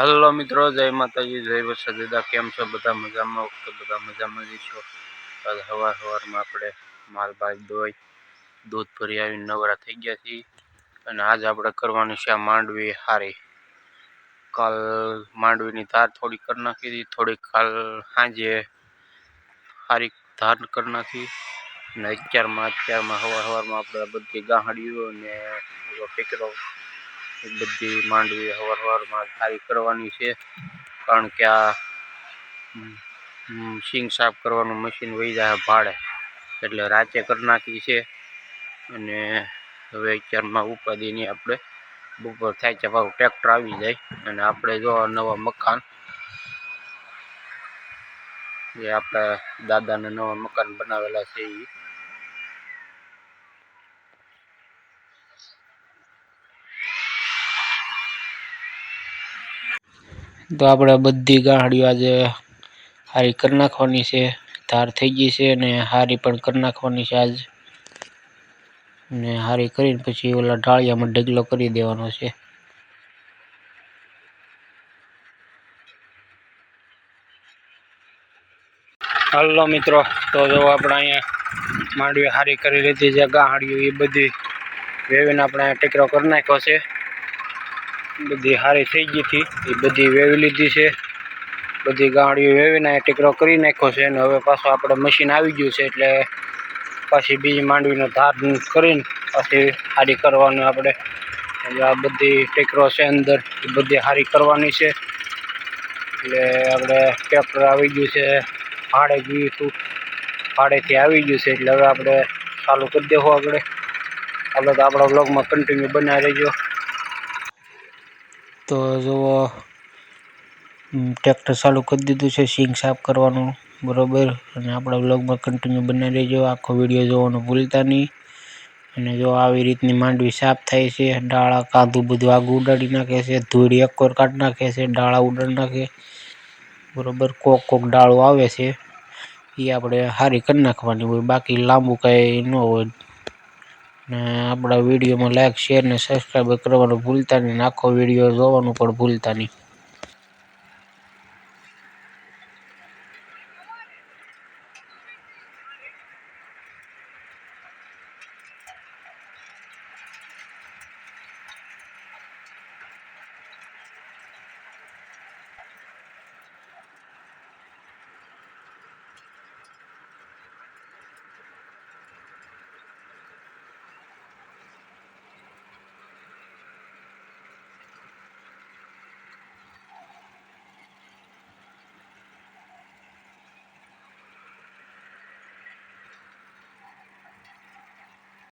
Hello મિત્રો, જય માતાજી, જય વરસાદ. દાદા, કેમ છો? બધા મજામાં? તો બધા મજામાં જ છો? સવાર સવારમાં આપણે માલભાગ દોઈ, દૂધ ભરી આવીને નવરા થઈ ગયા છીએ. અને આજ આપણે કરવાની છે માંડવી હારી. કાલ માંડવીની ધાર થોડી કરી નાખી હતી. થોડીક કાલ સાંજે હારી ધાર કરી નાખી. અને અત્યારમાં અત્યારમાં સવાર સવારમાં આપણે બધી ગાહડીઓ અને ટેકરો બધી માંડવી સવાર સવારમાં સારી કરવાની છે. કારણ કે આ સિંગ સાફ કરવાનું મશીન વહી જાય ભાડે. એટલે રાતે કરી નાખી છે. અને હવે અત્યારમાં ઉપાધિની આપણે બપોર થાય છે, પાછું ટ્રેક્ટર આવી જાય. અને આપણે જો નવા મકાન જે આપણા દાદાને નવા મકાન બનાવેલા છે એ તો આપણે બધી ગાડીઓ આજે હારી કરી નાખવાની છે. ધાર થઈ ગઈ છે અને હારી પણ કરી નાખવાની છે આજ. ને હારી કરીને પછી ઓલા ઢાળિયામાં ઢગલો કરી દેવાનો છે. હલો મિત્રો, તો જો આપણે અહીંયા માંડવી હારી કરી લીધી છે ગાહડીઓ એ બધી. વેવીને આપણે ટેકરો કરી નાખ્યો છે. બધી હારી થઈ ગઈ હતી. એ બધી વેવી લીધી છે. બધી ગાડીઓ વેવીને ટેકરો કરી નાખ્યો છે અને હવે પાછું આપણે મશીન આવી ગયું છે એટલે પાછી બીજી માંડવીનો ધાર કરીને પાછી હારી કરવાનું આપણે. આ બધી ટેકરો છે અંદર, એ બધી હારી કરવાની છે. એટલે આપણે ટ્રેક્ટર આવી ગયું છે. ભાડે ગયું હતું. ભાડેથી આવી ગયું છે. એટલે હવે આપણે ચાલુ કરી દેવું આપણે આપણે તો આપણા બ્લોગમાં કન્ટિન્યુ બનાવી રહેજો. તો જુઓ ટ્રેક્ટર ચાલુ કરી દીધું છે સિંગ સાફ કરવાનું, બરાબર? અને આપણા બ્લોગમાં કન્ટિન્યુ બનાવી રહેજો આખો વીડિયો જોવાનું ભૂલતા નહીં. અને જો આવી રીતની માંડવી સાફ થાય છે, ડાળા કાંદું બધું આગું ઉડાડી નાખે છે, ધૂળી એકવાર કાઢી નાખે છે, ડાળા ઉડાડી નાખે. બરાબર? કોક કોક ડાળો આવે છે એ આપણે સારી કરી નાખવાની હોય, બાકી લાંબુ કાંઈ ન હોય. ને આપણા વિડીયોમાં લાઈક શેર ને સબસ્ક્રાઈબ કરવાનું ભૂલતા નહીં. આખો વીડિયો જોવાનું પણ ભૂલતા નહીં.